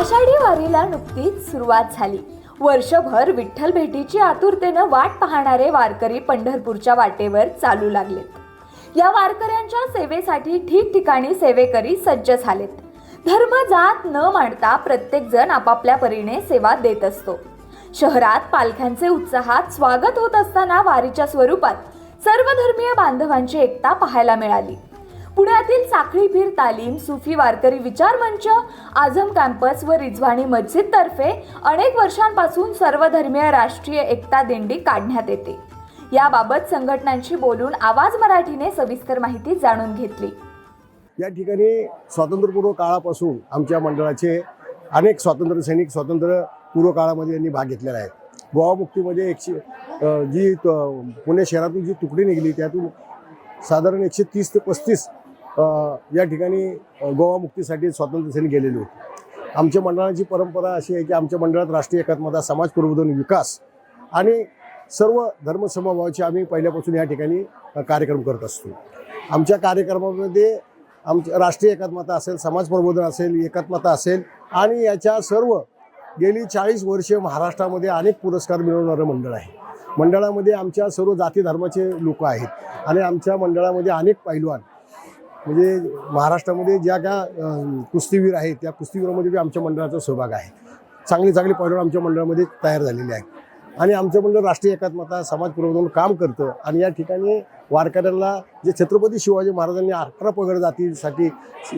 आषाढी वारीला नुकतीच सुरुवात झाली. वर्षभर विठ्ठल भेटीची आतुरतेनं वाट पाहणारे वारकरी पंढरपूरच्या वाटेवर चालू लागलेत या वारकऱ्यांच्या सेवेसाठी ठिकठिकाणी सेवेकरी सज्ज झालेत. धर्म जात न मांडता प्रत्येक जण आपापल्या परीने सेवा देत असतो. शहरात पालख्यांचे उत्साहात स्वागत होत असताना वारीच्या स्वरूपात सर्वधर्मीय बांधवांची एकता पाहायला मिळाली. पुण्यातील साखळी फिर तालीम सुफी वारकरी विचार मंच आझम कॅम्पस व रिझवाणी मस्जिद तर्फे अनेक वर्षांपासून सर्वधर्मीय राष्ट्रीय एकता दिंडी काढण्यात येते. याबाबत संघटनांशी बोलून आवाज मराठीने सविस्तर माहिती जाणून घेतली. या ठिकाणी स्वातंत्र्यपूर्व काळापासून आमच्या मंडळाचे अनेक स्वातंत्र्य सैनिक स्वातंत्र्य पूर्व काळामध्ये यांनी भाग घेतलेला आहे. गोवामुक्तीमध्ये एकशे जी पुणे शहरातून जी तुकडी निघाली त्यातून साधारण एकशे तीस ते पस्तीस या ठिकाणी गोवा गोवामुक्तीसाठी स्वातंत्र्य सैनिक गेलेले होते. आमच्या मंडळाची परंपरा अशी आहे की आमच्या मंडळात राष्ट्रीय एकात्मता समाज प्रबोधन विकास आणि सर्व धर्मसमभावाचे आम्ही पहिल्यापासून या ठिकाणी कार्यक्रम करत असतो. आमच्या कार्यक्रमामध्ये आमच्या राष्ट्रीय एकात्मता असेल समाज प्रबोधन असेल एकात्मता असेल आणि याच्या सर्व गेली चाळीस वर्षे महाराष्ट्रामध्ये अनेक पुरस्कार मिळवणारं मंडळ आहे. मंडळामध्ये आमच्या सर्व जाती धर्माचे लोक आहेत आणि आमच्या मंडळामध्ये अनेक पैलवान म्हणजे महाराष्ट्रामध्ये ज्या काय कुस्तीवीर आहेत त्या कुस्तीवीरामध्ये बी आमच्या मंडळाचा सहभाग आहे. चांगले चांगले पैलवान आमच्या मंडळामध्ये तयार झालेले आहेत. आणि आमचं मंडळ राष्ट्रीय एकात्मता समाज प्रबोधन काम करतं. आणि या ठिकाणी वारकऱ्यांना जे छत्रपती शिवाजी महाराजांनी अकरा पगड जातीसाठी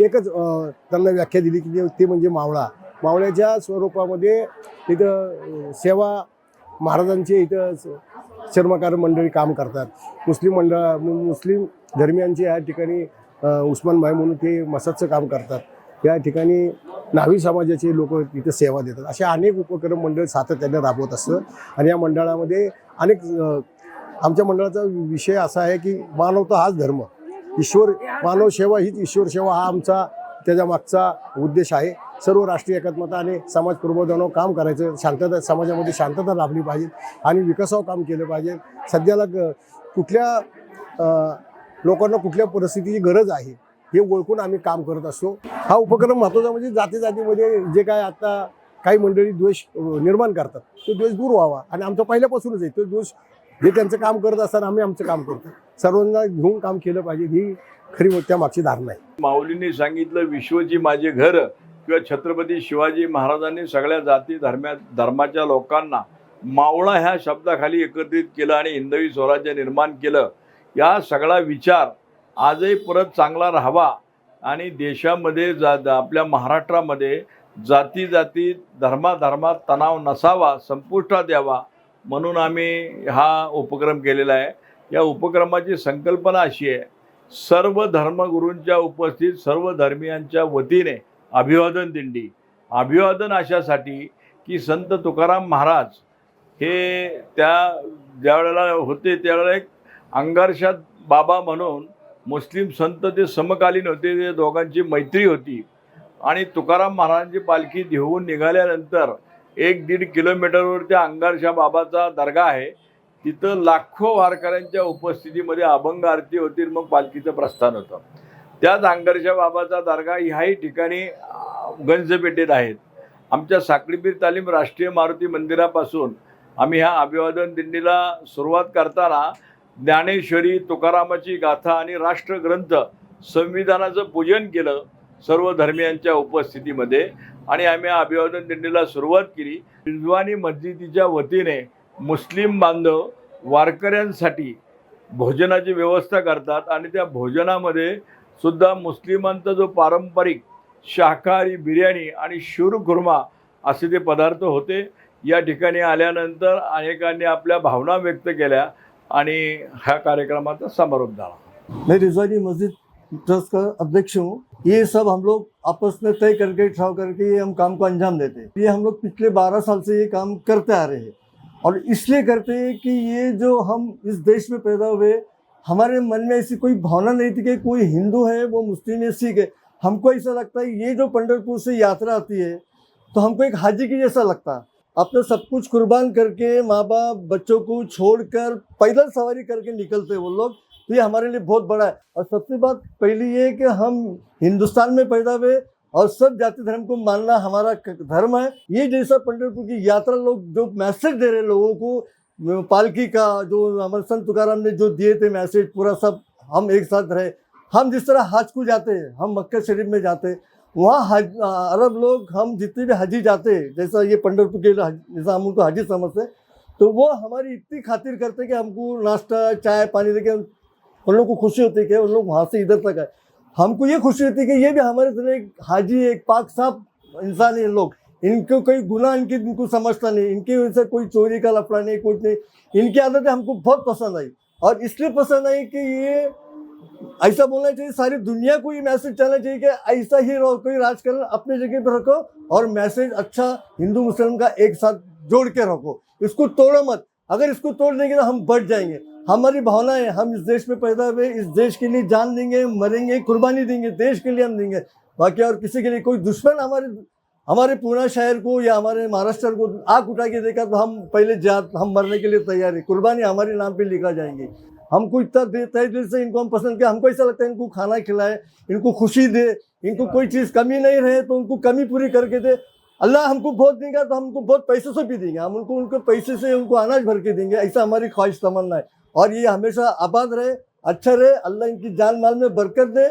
एकच त्यांना व्याख्या दिली की ते- म्हणजे मावळा. मावळ्याच्या स्वरूपामध्ये इथं सेवा महाराजांचे इथं चर्मकार मंडळी काम करतात. मुस्लिम मंडळ मुस्लिम धर्मियांचे या ठिकाणी उस्मान भाई म्हणून ते मसाजचं काम करतात. या ठिकाणी नावी समाजाचे लोक तिथे सेवा देतात. असे अनेक उपक्रम मंडळ सातत्याने राबवत असतं. आणि या मंडळामध्ये अनेक आमच्या मंडळाचा विषय असा आहे की मानवता हाच धर्म. ईश्वर मानव सेवा हीच ईश्वर सेवा हा आमचा त्याच्या मागचा उद्देश आहे. सर्व राष्ट्रीय एकात्मता आणि समाज प्रबोधनावर काम करायचं. शांतता समाजामध्ये शांतता लाभली पाहिजे आणि विकासावर काम केलं पाहिजे. सध्याला कुठल्या लोकांना कुठल्या परिस्थितीची गरज आहे हे ओळखून आम्ही काम करत असतो. हा उपक्रम महत्त्वाचा म्हणजे जाती जातीमध्ये जे काय आता काही मंडळी द्वेष निर्माण करतात तो द्वेष दूर व्हावा. आणि आमचा पहिल्यापासूनच आहे तो द्वेष जे त्यांचं काम करत असताना आम्ही आमचं काम करतो. सर्वांना घेऊन काम केलं पाहिजे ही खरी त्या मागची धारणा आहे. माऊलींनी सांगितलं विश्वजी माझे घर किंवा छत्रपती शिवाजी महाराजांनी सगळ्या जाती धर्म्या धर्माच्या लोकांना मावळा ह्या शब्दाखाली एकत्रित केलं आणि हिंदवी स्वराज्य निर्माण केलं. या सगळा विचार आजही परत चांगला राहावा आणि देशामध्ये जा आपल्या महाराष्ट्रामध्ये जाती जाती धर्माधर्मात तणाव नसावा संपुष्टात यावा म्हणून आम्ही हा उपक्रम केलेला आहे. या उपक्रमाची संकल्पना अशी आहे सर्व धर्मगुरूंच्या उपस्थित सर्व धर्मियांच्या वतीने अभिवादन दिंडी. अभिवादन अशासाठी की संत तुकाराम महाराज हे त्या ज्यावेळेला होते त्यावेळेला एक अंगारशात बाबा म्हणून मुस्लिम संत ते समकालीन होते ते दोघांची मैत्री होती. आणि तुकाराम महाराजांची पालखी घेऊन निघाल्यानंतर एक दीड किलोमीटरवर त्या अंगारशा बाबाचा दर्गा आहे. तिथं लाखो वारकऱ्यांच्या उपस्थितीमध्ये अभंग आरती होती मग पालखीचं प्रस्थान होतं. त्याच अंगारशा बाबाचा दर्गा ह्याही ठिकाणी गंजपेटेत गंजपेठेत आहेत आमच्या साखळीबीर तालीम राष्ट्रीय मारुती मंदिरापासून आम्ही ह्या अभिवादन दिंडीला सुरुवात करताना ज्ञानेश्वरी तुकारामाची गाथा आणि राष्ट्रग्रंथ संविधानाचं पूजन केलं सर्व धर्मियांच्या उपस्थितीमध्ये. आणि आम्ही अभिवादन दिंडीला सुरुवात केली. रिजवानी मस्जिदीच्या वतीने मुस्लिम बांधव वारकऱ्यांसाठी भोजनाची व्यवस्था करतात आणि त्या भोजनामध्ये सुद्धा मुस्लिमांचा जो पारंपरिक शाकाहारी बिर्याणी आणि शुरखुर्मा असे ते पदार्थ होते. या ठिकाणी आल्यानंतर अनेकांनी आपल्या भावना व्यक्त केल्या. आणि ह्या कार्यक्रमाचा समारोप झाला. मैं रिजवानी मस्जिद ट्रस्ट का अध्यक्ष हूँ। ये सब हम लोग आपस में तय करके ठहराव करके ये हम काम को अंजाम देते हैं। ये हम लोग पिछले बारह साल से ये काम करते आ रहे हैं। और इसलिए करते हैं कि ये जो हम इस देश में पैदा हुए, हमारे मन में ऐसी कोई भावना नहीं थी कि कोई हिंदू है, वो मुस्लिम है, सिख है। हमको ऐसा लगता है, ये जो पंडरपुर से यात्रा आती है तो हमको एक हाजी की जैसा लगता है। अपने सब कुछ कुर्बान करके माँ बाप बच्चों को छोड़कर पैदल सवारी करके निकलते वो लोग। तो ये हमारे लिए बहुत बड़ा है। और सबसे बात पहली ये कि हम हिंदुस्तान में पैदा हुए और सब जाति धर्म को मानना हमारा धर्म है। ये जैसा पंढरपुर की यात्रा लोग जो मैसेज दे रहे लोगों को पालकी का जो हमारे संत तुकाराम ने जो दिए थे मैसेज, पूरा सब हम एक साथ रहे। हम जिस तरह हज को जाते हैं, हम मक्का शरीफ में जाते हैं। वहाँ अरब लोग हम जितने भी हजी जाते हैं, जैसा ये पंडरपुर के जैसा हम उनको हजी समझते तो वो हमारी इतनी खातिर करते कि हमको नाश्ता, चाय, पानी देके उन लोग को खुशी होती कि उन लोग वहाँ से इधर तक आए। हमको ये खुशी होती कि ये भी हमारे तरह एक हाजी, एक पाक साफ़ इंसान है लोग, इनको कोई गुना इनकी इनको समझता नहीं, इनकी वजह कोई चोरी का लफड़ा नहीं, कुछ नहीं। इनकी आदतें हमको बहुत पसंद आई और इसलिए पसंद आई कि ये ऐसा बोलना चाहिए, सारी दुनिया को ये मैसेज चलना चाहिए कि ऐसा ही रहो, कोई राजकारण अपने जगह पर रखो और मैसेज अच्छा हिंदू मुस्लिम का एक साथ जोड़ के रखो। इसको तोड़ो मत। अगर इसको तोड़ देंगे तो हम बढ़ जाएँगे। हमारी भावना है, हम इस देश में पैदा हुए, इस देश के लिए जान देंगे, मरेंगे, कुर्बानी देंगे, देश के लिए हम देंगे। बाकी और किसी के लिए कोई दुश्मन हमारे हमारे पूना शहर को या हमारे महाराष्ट्र को आग उठा के देखा तो हम पहले जात हम मरने के लिए तैयार है। कुर्बानी हमारे नाम पे लिखा जाएँगे। हमको इतना देता है जैसे इनको हम पसंद किया, हमको ऐसा लगता है इनको खाना खिलाए, इनको खुशी दे, इनको कोई चीज़ कमी नहीं रहे तो उनको कमी पूरी करके दे। अल्लाह हमको बहुत देगा तो हमको बहुत पैसे से भी देंगे। हम उनको उनको पैसे से उनको अनाज भर के देंगे, ऐसा हमारी ख्वाहिश तमन्ना है। और ये हमेशा आबाद रहे अच्छा रहे, अल्लाह इनकी जान माल में बरकत दे।